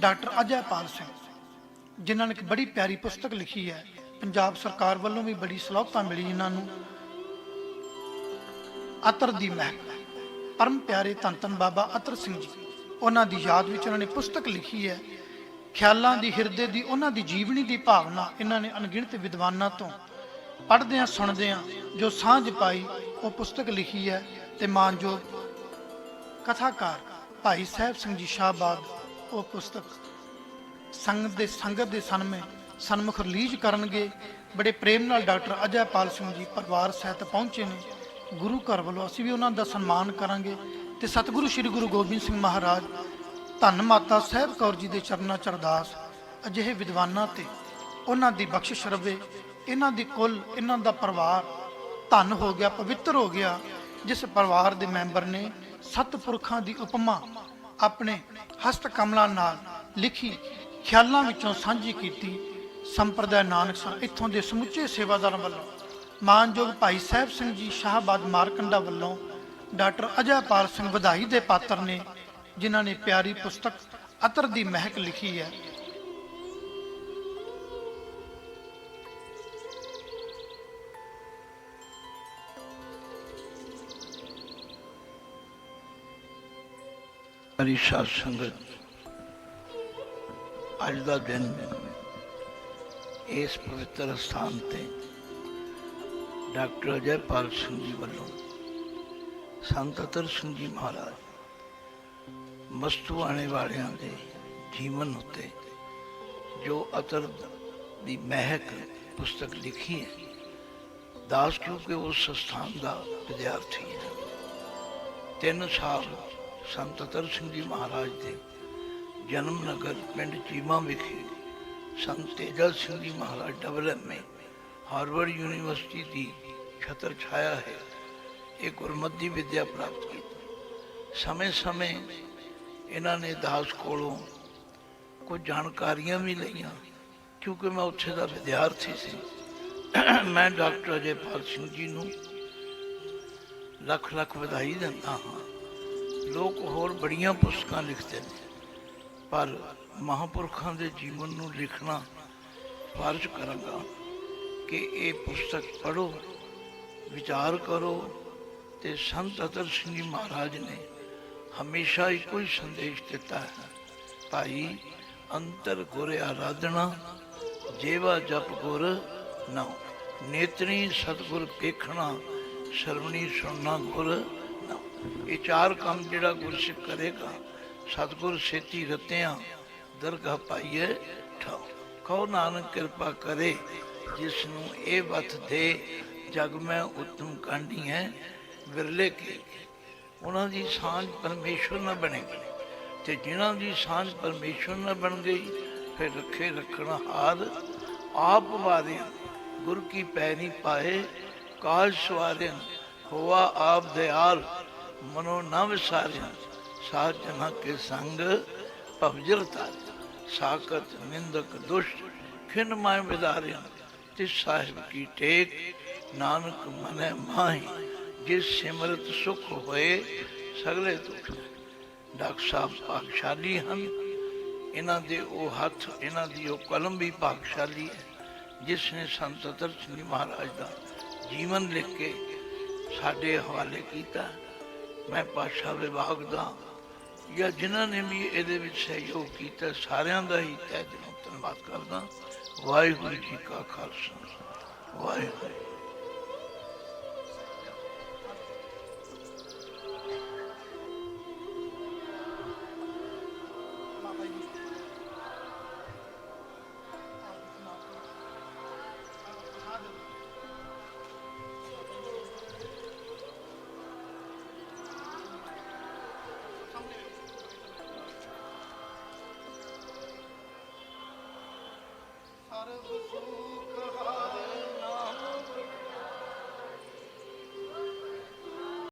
Doctor ਅਜੈਪਾਲ Singh, ਜਿਨ੍ਹਾਂ ਨੇ ਇੱਕ ਬੜੀ ਪਿਆਰੀ ਪੁਸਤਕ ਲਿਖੀ ਹੈ। ਪੰਜਾਬ ਸਰਕਾਰ ਵੱਲੋਂ ਵੀ ਬੜੀ ਸਲਾਹਤਾ ਮਿਲੀ ਇਹਨਾਂ ਨੂੰ। ਅਤਰ ਦੀ ਮਹਿਕ ਪਰਮ ਪਿਆਰੇ ਧੰਨ ਧੰਨ ਬਾਬਾ ਅਤਰ ਸਿੰਘ ਜੀ, ਉਹਨਾਂ ਦੀ ਯਾਦ ਵਿੱਚ ਉਹਨਾਂ ਨੇ ਪੁਸਤਕ ਲਿਖੀ ਹੈ। ਖਿਆਲਾਂ ਦੀ, ਹਿਰਦੇ ਦੀ, ਉਹਨਾਂ ਦੀ ਜੀਵਨੀ ਦੀ ਭਾਵਨਾ ਇਹਨਾਂ ਨੇ ਅਣਗਿਣਤ ਵਿਦਵਾਨਾਂ ਤੋਂ ਪੜ੍ਹਦਿਆਂ, ਸੁਣਦਿਆਂ ਜੋ ਸਾਂਝ ਪਾਈ, ਉਹ ਪੁਸਤਕ ਲਿਖੀ ਹੈ ਤੇ ਮਾਨਯੋਗ ਕਥਾਕਾਰ ਭਾਈ ਸਾਹਿਬ ਸਿੰਘ ਜੀ ਸ਼ਾਹਬਾਦ ਉਹ ਪੁਸਤਕ ਸੰਗਤ ਦੇ ਸੰਗਤ ਦੇ ਸਨਮੇ ਸਨਮੁਖ ਰਿਲੀਜ਼ ਕਰਨਗੇ। ਬੜੇ ਪ੍ਰੇਮ ਨਾਲ ਡਾਕਟਰ ਅਜੈਪਾਲ ਸਿੰਘ ਜੀ ਪਰਿਵਾਰ ਸਹਿਤ ਪਹੁੰਚੇ ਨੇ। ਗੁਰੂ ਘਰ ਵੱਲੋਂ ਅਸੀਂ ਵੀ ਉਹਨਾਂ ਦਾ ਸਨਮਾਨ ਕਰਾਂਗੇ ਤੇ ਸਤਿਗੁਰੂ ਸ੍ਰੀ ਗੁਰੂ ਗੋਬਿੰਦ ਸਿੰਘ ਮਹਾਰਾਜ, ਧੰਨ ਮਾਤਾ ਸਾਹਿਬ ਕੌਰ ਜੀ ਦੇ ਚਰਨਾਂ ਚ ਅਰਦਾਸ। ਅਜਿਹੇ ਵਿਦਵਾਨਾਂ ਤੇ ਉਹਨਾਂ ਦੀ ਬਖਸ਼ਿਸ਼ ਰਵੇ। ਇਹਨਾਂ ਦੀ ਕੁੱਲ, ਇਹਨਾਂ ਦਾ ਪਰਿਵਾਰ ਧੰਨ ਹੋ ਗਿਆ, ਪਵਿੱਤਰ ਹੋ ਗਿਆ, ਜਿਸ ਪਰਿਵਾਰ ਦੇ ਮੈਂਬਰ ਨੇ ਸਤਪੁਰਖਾਂ ਦੀ ਉਪਮਾ ਆਪਣੇ ਹਸਤ ਕਮਲਾਂ ਨਾਲ ਲਿਖੀ ਖਿਆਲਾਂ ਵਿੱਚੋਂ ਸਾਂਝੀ ਕੀਤੀ ਸੰਪਰਦਾ ਨਾਨਕ ਨਾਨਕਸਰ ਇੱਥੋਂ ਦੇ ਸਮੁੱਚੇ ਸੇਵਾਦਾਰਾਂ ਵੱਲੋਂ ਮਾਨਯੋਗ ਭਾਈ ਸਾਹਿਬ ਸਿੰਘ ਜੀ ਸ਼ਾਹਬਾਦ ਮਾਰਕੰਡਾ ਵੱਲੋਂ ਡਾਕਟਰ ਅਜੈਪਾਲ ਸਿੰਘ ਵਧਾਈ ਦੇ ਪਾਤਰ ਨੇ, ਜਿਨ੍ਹਾਂ ਨੇ ਪਿਆਰੀ ਪੁਸਤਕ ਅਤਰ ਦੀ ਮਹਿਕ ਲਿਖੀ ਹੈ। ਹਰੀ ਸਾਧ ਸੰਗਤ ਅੱਜ ਦਾ ਦਿਨ ਇਸ ਪਵਿੱਤਰ ਸਥਾਨ ਤੇ ਡਾਕਟਰ ਅਜੈਪਾਲ ਸਿੰਘ ਜੀ ਵੱਲੋਂ ਸੰਤ ਅਤਰ ਸਿੰਘ ਜੀ ਮਹਾਰਾਜ ਮਸਤੂ ਆਣੇ ਵਾਲਿਆਂ ਦੇ ਜੀਵਨ ਉੱਤੇ ਜੋ ਅਤਰ ਦੀ ਮਹਿਕ ਪੁਸਤਕ ਲਿਖੀ ਹੈ ਦਾਸ ਕਿਉਂਕਿ ਉਸ ਸਥਾਨ ਦਾ ਵਿਦਿਆਰਥੀ ਹੈ ਤਿੰਨ ਸਾਲ ਸੰਤ ਅਤਰ ਸਿੰਘ ਜੀ ਮਹਾਰਾਜ ਦੇ ਜਨਮ ਨਗਰ ਪਿੰਡ ਚੀਮਾ ਵਿਖੇ Sant Teja Singh ji Maharaj double MA Harvard university ਦੀ ਛਤਰ ਛਾਇਆ ਹੈ ਇਹ ਗੁਰਮਤਿ ਦੀ ਵਿੱਦਿਆ ਪ੍ਰਾਪਤ ਕੀਤੀ। ਸਮੇਂ-ਸਮੇਂ ਇਹਨਾਂ ਨੇ ਦਾਸ ਕੋਲੋਂ ਕੁਝ ਜਾਣਕਾਰੀਆਂ ਵੀ ਲਈਆਂ, ਕਿਉਂਕਿ ਮੈਂ ਉੱਥੇ ਦਾ ਵਿਦਿਆਰਥੀ ਸੀ। ਮੈਂ ਡਾਕਟਰ ਅਜੇਪਾਲ ਸਿੰਘ ਜੀ ਨੂੰ ਲੱਖ ਲੱਖ ਵਧਾਈ ਦਿੰਦਾ ਹਾਂ। ਲੋਕ ਹੋਰ ਬੜੀਆਂ ਪੁਸਤਕਾਂ ਲਿਖਦੇ ਨੇ। ਪਰ ਮਹਾਪੁਰਖਾਂ ਦੇ ਜੀਵਨ ਨੂੰ ਲਿਖਣਾ ਫਰਜ਼ ਕਰਾਂਗਾ ਕਿ ਇਹ ਪੁਸਤਕ ਪੜੋ ਵਿਚਾਰ ਕਰੋ ਤੇ ਸੰਤ ਅਤਰ ਸਿੰਘ ਜੀ ਮਹਾਰਾਜ ਨੇ ਹਮੇਸ਼ਾ ਇੱਕੋ ਹੀ ਸੰਦੇਸ਼ ਦਿੱਤਾ ਹੈ, ਭਾਈ, ਅੰਤਰ ਗੁਰ ਆਰਾਧਨਾ, ਜੇਵਾ ਜਪ ਗੁਰ ਨਾ ਨੇਤਰੀ ਸਤਗੁਰ ਦੇਖਣਾ ਸ਼ਰਮਣੀ ਸੁਣਨਾ ਗੁਰ ਇਹ ਚਾਰ ਕੰਮ ਜਿਹੜਾ ਗੁਰਸਿੱਖ ਕਰੇਗਾ, ਸਤਗੁਰ ਸੇਤੀ ਰਤਿਆਂ ਦਰਗਾਹ ਪਾਈਏ ਠਾਉ ਕਹੋ ਨਾਨਕ ਕਿਰਪਾ ਕਰੇ ਜਿਸ ਨੂੰ ਇਹ ਵਤ ਦੇ ਜਗ ਮੈਂ ਉਤਮ ਕਾਂਢੀ ਹੈ, ਵਿਰਲੇ ਕੀ। ਉਹਨਾਂ ਦੀ ਸਾਂਝ ਪਰਮੇਸ਼ਵਰ ਨਾਲ ਬਣੇ। ਤੇ ਜਿਨ੍ਹਾਂ ਦੀ ਸਾਂਝ ਪਰਮੇਸ਼ਵਰ ਨਾਲ ਬਣ ਗਈ, ਫਿਰ ਰੱਖੇ ਰੱਖਣਾ ਹਾਰ, ਆਪ ਵਾਰਿਆ, ਗੁਰ ਕੀ ਪੈਰੀ ਪਾਏ, ਕਾਜ ਸਵਾਰਿਆ ਹੋਆ ਆਪ ਦਿਆਲ ਮਨੋ ਨਾ ਵਿਸਾਰਿਆ ਸਾਧ ਜਨਾ ਕੇ ਸੰਗ ਭਵਜਲ ਤਾਰ ਸਾਕਤ ਨਿੰਦਕ ਦੁਸ਼ਟ ਖਿਨ ਮਾਇ ਵਿਦਾਰਿਆ ਤਿਸ ਸਾਹਿਬ ਕੀ ਟੇਕ, ਨਾਨਕ ਮਨੈ ਮਾਹੀ। ਜਿਸ ਸਿਮਰਤ ਸੁਖ ਹੋਏ, ਸਗਲੇ ਦੁੱਖ ਡਾਕਟਰ ਸਾਹਿਬ ਭਾਗਸ਼ਾਲੀ ਹਨ। ਇਹਨਾਂ ਦੇ ਉਹ ਹੱਥ, ਇਹਨਾਂ ਦੀ ਉਹ ਕਲਮ ਵੀ ਭਾਗਸ਼ਾਲੀ ਹੈ। ਜਿਸ ਨੇ ਸੰਤ ਅਤਰ ਸਿੰਘ ਮਹਾਰਾਜ ਦਾ ਜੀਵਨ ਲਿਖ ਕੇ ਸਾਡੇ ਹਵਾਲੇ ਕੀਤਾ। ਮੈਂ ਪਾਸ਼ਾ ਵਿਭਾਗ ਦਾ ਜਾਂ ਜਿਨ੍ਹਾਂ ਨੇ ਵੀ ਇਹਦੇ ਵਿੱਚ ਸਹਿਯੋਗ ਕੀਤਾ, ਸਾਰਿਆਂ ਦਾ ਹੀ ਤਹਿ ਦਿਲੋਂ ਧੰਨਵਾਦ ਕਰਦਾ। ਵਾਹਿਗੁਰੂ ਜੀ ਕਾ ਖਾਲਸਾ। ਵਾਹਿਗੁਰੂ। ਸਰਬ ਸੁਖ